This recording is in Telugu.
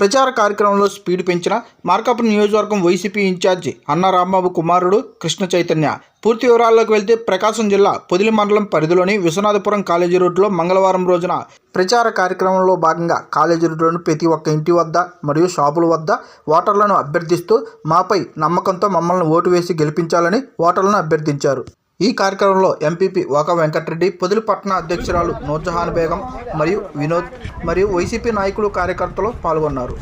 ప్రచార కార్యక్రమంలో స్పీడ్ పెంచిన మార్కాపురం నియోజకవర్గం వైసీపీ ఇన్ఛార్జి అన్న రాంబాబు కుమారుడు కృష్ణ చైతన్య. పూర్తి వివరాల్లోకి వెళ్తే ప్రకాశం జిల్లా పొదిలి మండలం పరిధిలోని విశ్వనాథపురం కాలేజీ రోడ్లో మంగళవారం రోజున ప్రచార కార్యక్రమంలో భాగంగా కాలేజీ రోడ్లోని ప్రతి ఒక్క ఇంటి వద్ద మరియు షాపుల వద్ద ఓటర్లను అభ్యర్థిస్తూ మాపై నమ్మకంతో మమ్మల్ని ఓటు వేసి గెలిపించాలని ఓటర్లను అభ్యర్థించారు. ఈ కార్యక్రమంలో ఎంపీపీ వాకా వెంకటరెడ్డి పొదిలిపట్న అధ్యక్షురాలు నూర్జహాన్ బేగం మరియు వినోద్ మరియు వైసీపీ నాయకులు కార్యకర్తలు పాల్గొన్నారు.